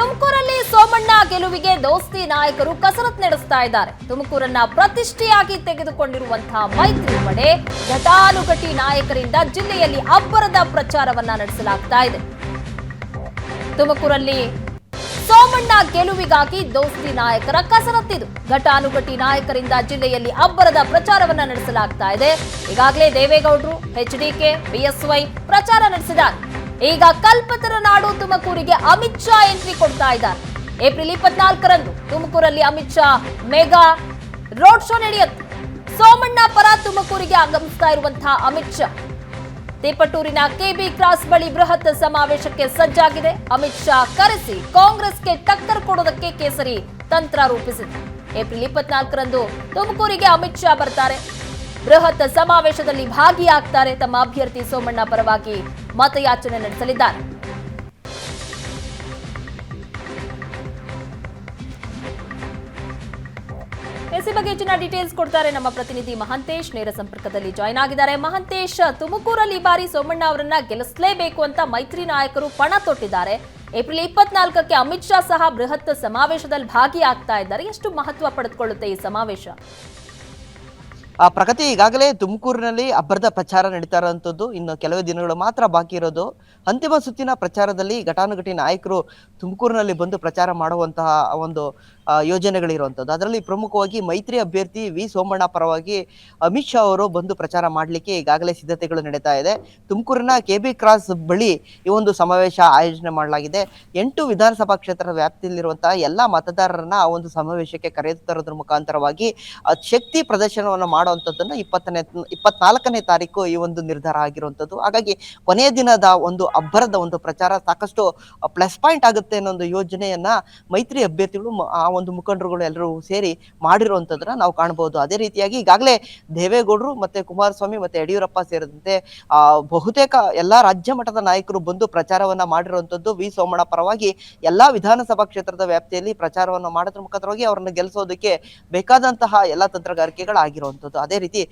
ತುಮಕೂರಲ್ಲಿ ಸೋಮಣ್ಣ ಗೆಲುವಿಗೆ ದೋಸ್ತಿ ನಾಯಕರು ಕಸರತ್ ನಡೆಸ್ತಾ ಇದ್ದಾರೆ. ತುಮಕೂರನ್ನ ಪ್ರತಿಷ್ಠೆಯಾಗಿ ತೆಗೆದುಕೊಂಡಿರುವಂತಹ ಮೈತ್ರಿ ಪಡೆ ಘಟಾನುಘಟಿ ನಾಯಕರಿಂದ ಜಿಲ್ಲೆಯಲ್ಲಿ ಅಬ್ಬರದ ಪ್ರಚಾರವನ್ನ ನಡೆಸಲಾಗ್ತಾ ಇದೆ. ತುಮಕೂರಲ್ಲಿ ಸೋಮಣ್ಣ ಗೆಲುವಿಗಾಗಿ ದೋಸ್ತಿ ನಾಯಕರ ಕಸರತ್ತಿದು. ಘಟಾನುಘಟಿ ನಾಯಕರಿಂದ ಜಿಲ್ಲೆಯಲ್ಲಿ ಅಬ್ಬರದ ಪ್ರಚಾರವನ್ನ ನಡೆಸಲಾಗ್ತಾ ಇದೆ. ಈಗಾಗಲೇ ದೇವೇಗೌಡರು ಎಚ್ಡಿಕೆ ಬಿಎಸ್ವೈ ಪ್ರಚಾರ ನಡೆಸಿದ್ದಾರೆ. ಈಗ ಕಲ್ಪತರ ನಾಡು ತುಮಕೂರಿಗೆ ಅಮಿತ್ ಶಾ ಎಂಟ್ರಿ ಕೊಡ್ತಾ ಇದ್ದಾರೆ. ಏಪ್ರಿಲ್ ಇಪ್ಪತ್ನಾಲ್ಕರಂದು ತುಮಕೂರಲ್ಲಿ Amit Shah mega road show ನಡೆಯುತ್ತೆ. ಸೋಮಣ್ಣ ಪರ ತುಮಕೂರಿಗೆ ಆಗಮಿಸ್ತಾ ಇರುವಂತಹ ಅಮಿತ್ ಶಾ. ತಿಪಟೂರಿನ ಕೆಬಿ ಕ್ರಾಸ್ ಬಳಿ ಬೃಹತ್ ಸಮಾವೇಶಕ್ಕೆ ಸಜ್ಜಾಗಿದೆ. ಅಮಿತ್ ಶಾ ಕರೆಸಿ ಕಾಂಗ್ರೆಸ್ಗೆ ಟಕ್ಕರ್ ಕೊಡೋದಕ್ಕೆ ಕೇಸರಿ ತಂತ್ರ ರೂಪಿಸಿದೆ. ಏಪ್ರಿಲ್ ಇಪ್ಪತ್ನಾಲ್ಕರಂದು ತುಮಕೂರಿಗೆ ಅಮಿತ್ ಶಾ ಬರ್ತಾರೆ. ಬೃಹತ್ ಸಮಾವೇಶದಲ್ಲಿ ಭಾಗಿಯಾಗ್ತಾರೆ ತಮ್ಮ ಅಭ್ಯರ್ಥಿ ಸೋಮಣ್ಣ ಪರವಾಗಿ ಮತಯಾಚನೆ ನಡೆಸಲಿದ್ದಾರೆ. ಎಸ್ ಬಗ್ಗೆ ಹೆಚ್ಚಿನ ಡೀಟೇಲ್ಸ್ ಕೊಡ್ತಾರೆ ನಮ್ಮ ಪ್ರತಿನಿಧಿ ಮಹಂತೇಶ್. ನೇರ ಸಂಪರ್ಕದಲ್ಲಿ ಜಾಯ್ನ್ ಆಗಿದ್ದಾರೆ. ಮಹಂತೇಶ್, ತುಮಕೂರಲ್ಲಿ ಈ ಬಾರಿ ಸೋಮಣ್ಣ ಅವರನ್ನ ಗೆಲ್ಲಿಸಲೇಬೇಕು ಅಂತ ಮೈತ್ರಿ ನಾಯಕರು ಪಣ ತೊಟ್ಟಿದ್ದಾರೆ. ಏಪ್ರಿಲ್ ಇಪ್ಪತ್ನಾಲ್ಕಕ್ಕೆ ಅಮಿತ್ ಶಾ ಸಹ ಬೃಹತ್ ಸಮಾವೇಶದಲ್ಲಿ ಭಾಗಿಯಾಗ್ತಾ ಇದ್ದಾರೆ. ಎಷ್ಟು ಮಹತ್ವ ಪಡೆದುಕೊಳ್ಳುತ್ತೆ ಈ ಸಮಾವೇಶ? ಆ, ಪ್ರಗತಿ ಈಗಾಗಲೇ ತುಮಕೂರಿನಲ್ಲಿ ಅಬ್ಬರದ ಪ್ರಚಾರ ನಡೀತಾ ಇರುವಂಥದ್ದು ಇನ್ನು ಕೆಲವೇ ದಿನಗಳು ಮಾತ್ರ ಬಾಕಿ ಇರೋದು. ಅಂತಿಮ ಸುತ್ತಿನ ಪ್ರಚಾರದಲ್ಲಿ ಘಟಾನುಘಟಿ ನಾಯಕರು ತುಮಕೂರಿನಲ್ಲಿ ಬಂದು ಪ್ರಚಾರ ಮಾಡುವಂತಹ ಒಂದು ಯೋಜನೆಗಳಿರುವಂಥದ್ದು. ಅದರಲ್ಲಿ ಪ್ರಮುಖವಾಗಿ ಮೈತ್ರಿ ಅಭ್ಯರ್ಥಿ ವಿ. ಸೋಮಣ್ಣ ಪರವಾಗಿ ಅಮಿತ್ ಶಾ ಅವರು ಬಂದು ಪ್ರಚಾರ ಮಾಡಲಿಕ್ಕೆ ಈಗಾಗಲೇ ಸಿದ್ಧತೆಗಳು ನಡೀತಾ ಇದೆ. ತುಮಕೂರಿನ ಕೆ. ಬಿ. ಕ್ರಾಸ್ ಬಳಿ ಈ ಒಂದು ಸಮಾವೇಶ ಆಯೋಜನೆ ಮಾಡಲಾಗಿದೆ. ಎಂಟು ವಿಧಾನಸಭಾ ಕ್ಷೇತ್ರದ ವ್ಯಾಪ್ತಿಯಲ್ಲಿರುವಂತಹ ಎಲ್ಲ ಮತದಾರರನ್ನ ಆ ಒಂದು ಸಮಾವೇಶಕ್ಕೆ ಕರೆಯುತ್ತರೋದ್ರ ಮುಖಾಂತರವಾಗಿ ಶಕ್ತಿ ಪ್ರದರ್ಶನವನ್ನು ಮಾಡುವಂಥದ್ದನ್ನು ಇಪ್ಪತ್ತನೇ, ಇಪ್ಪತ್ನಾಲ್ಕನೇ ತಾರೀಕು ಈ ಒಂದು ನಿರ್ಧಾರ ಆಗಿರುವಂಥದ್ದು. ಹಾಗಾಗಿ ಕೊನೆಯ ದಿನದ ಒಂದು ಅಬ್ಬರದ ಒಂದು ಪ್ರಚಾರ ಸಾಕಷ್ಟು ಪ್ಲಸ್ ಪಾಯಿಂಟ್ ಆಗುತ್ತೆ ಅನ್ನೋ ಒಂದು ಯೋಜನೆಯನ್ನ ಮೈತ್ರಿ ಅಭ್ಯರ್ಥಿಗಳು ಆ ಒಂದು ಮುಖಂಡರುಗಳು ಎಲ್ಲರೂ ಸೇರಿ ಮಾಡಿರುವಂಥದ್ದನ್ನ ನಾವು ಕಾಣಬಹುದು. ಅದೇ ರೀತಿಯಾಗಿ ಈಗಾಗಲೇ ದೇವೇಗೌಡರು ಮತ್ತೆ ಕುಮಾರಸ್ವಾಮಿ ಮತ್ತೆ ಯಡಿಯೂರಪ್ಪ ಸೇರಿದಂತೆ ಬಹುತೇಕ ಎಲ್ಲಾ ರಾಜ್ಯ ಮಟ್ಟದ ನಾಯಕರು ಬಂದು ಪ್ರಚಾರವನ್ನ ಮಾಡಿರುವಂಥದ್ದು ವಿ ಸೋಮಣ್ಣ ಪರವಾಗಿ ಎಲ್ಲಾ ವಿಧಾನಸಭಾ ಕ್ಷೇತ್ರದ ವ್ಯಾಪ್ತಿಯಲ್ಲಿ ಪ್ರಚಾರವನ್ನು ಮಾಡೋದ್ರ ಮುಖಾಂತರವಾಗಿ ಅವರನ್ನು ಗೆಲ್ಲಿಸೋದಕ್ಕೆ ಬೇಕಾದಂತಹ ಎಲ್ಲಾ ತಂತ್ರಗಾರಿಕೆಗಳಾಗಿರುವಂಥದ್ದು ಅದೇ ರೀತಿ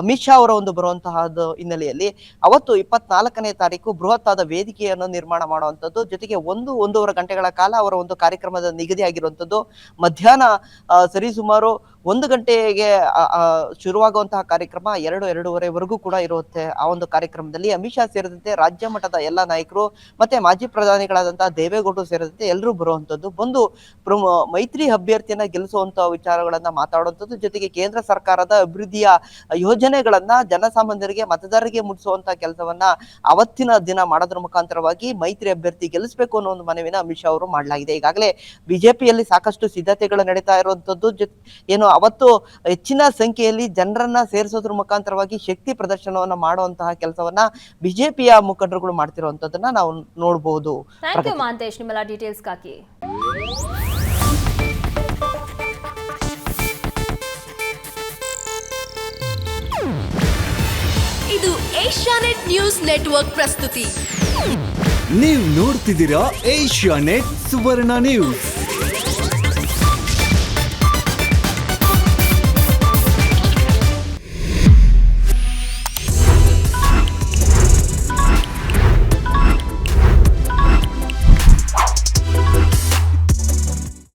ಅಮಿತ್ ಶಾ ಅವರ ಒಂದು ಬರುವಂತಹ ಹಿನ್ನೆಲೆಯಲ್ಲಿ ಅವತ್ತು ಇಪ್ಪತ್ನಾಲ್ಕನೇ ತಾರೀಕು ಬೃಹತ್ತಾದ ವೇದಿಕೆಯನ್ನು ನಿರ್ಮಾಣ ಮಾಡುವಂಥದ್ದು ಜೊತೆಗೆ ಒಂದು, ಒಂದೂವರೆ ಗಂಟೆಗಳ ಕಾಲ ಅವರ ಒಂದು ಕಾರ್ಯಕ್ರಮದ ನಿಗದಿ ಆಗಿರುವಂತದ್ದು ಮಧ್ಯಾಹ್ನ ಸರಿ ಸರಿಸುಮಾರು ಒಂದು ಗಂಟೆಗೆ ಶುರುವಾಗುವಂತಹ ಕಾರ್ಯಕ್ರಮ ಎರಡು, ಎರಡೂವರೆವರೆಗೂ ಕೂಡ ಇರುತ್ತೆ. ಆ ಒಂದು ಕಾರ್ಯಕ್ರಮದಲ್ಲಿ ಅಮಿತ್ ಶಾ ಸೇರಿದಂತೆ ರಾಜ್ಯ ಮಟ್ಟದ ಎಲ್ಲ ನಾಯಕರು ಮತ್ತೆ ಮಾಜಿ ಪ್ರಧಾನಿಗಳಾದಂತಹ ದೇವೇಗೌಡರು ಸೇರಿದಂತೆ ಎಲ್ಲರೂ ಬರುವಂತದ್ದು. ಬಂದು ಮೈತ್ರಿ ಅಭ್ಯರ್ಥಿಯನ್ನ ಗೆಲ್ಲಿಸುವಂತಹ ವಿಚಾರಗಳನ್ನ ಮಾತಾಡುವಂಥದ್ದು ಜೊತೆಗೆ ಕೇಂದ್ರ ಸರ್ಕಾರದ ಅಭಿವೃದ್ಧಿಯ ಯೋಜನೆಗಳನ್ನ ಜನಸಾಮಾನ್ಯರಿಗೆ, ಮತದಾರರಿಗೆ ಮುಟ್ಟಿಸುವಂತಹ ಕೆಲಸವನ್ನ ಅವತ್ತಿನ ದಿನ ಮಾಡೋದ್ರ ಮುಖಾಂತರವಾಗಿ ಮೈತ್ರಿ ಅಭ್ಯರ್ಥಿ ಗೆಲ್ಲಿಸಬೇಕು ಅನ್ನೋ ಒಂದು ಮನವಿನ ಅಮಿತ್ ಶಾ ಅವರು ಮಾಡಲಾಗಿದೆ. ಈಗಾಗಲೇ ಬಿಜೆಪಿಯಲ್ಲಿ ಸಾಕಷ್ಟು ಸಿದ್ಧತೆಗಳು ನಡೀತಾ ಇರುವಂತದ್ದು. ಏನು ಅವತ್ತು ಹೆಚ್ಚಿನ ಸಂಖ್ಯೆಯಲ್ಲಿ ಜನರನ್ನ ಸೇರಿಸೋದ್ರ ಮುಖಾಂತರವಾಗಿ ಶಕ್ತಿ ಪ್ರದರ್ಶನವನ್ನ ಮಾಡುವಂತಹ ಕೆಲಸವನ್ನ ಬಿಜೆಪಿಯ ಮುಖಂಡರುಗಳು ಮಾಡ್ತಿರುವಂತದನ್ನ ನಾವು ನೋಡಬಹುದು ಥ್ಯಾಂಕ್ ಯು ಮಹಂತೇಶ್ ನಿಮ್ಮೆಲ್ಲ ಡೀಟೇಲ್ಸ್ಗಾಗಿ ಇದು ಏಷ್ಯಾನೆಟ್ ನ್ಯೂಸ್ ನೆಟ್ವರ್ಕ್ ಪ್ರಸ್ತುತಿ. ನೀವು ನೋಡ್ತಿದ್ದೀರಾ ಏಷ್ಯಾ ನೆಟ್ ಸುವರ್ಣ ನ್ಯೂಸ್.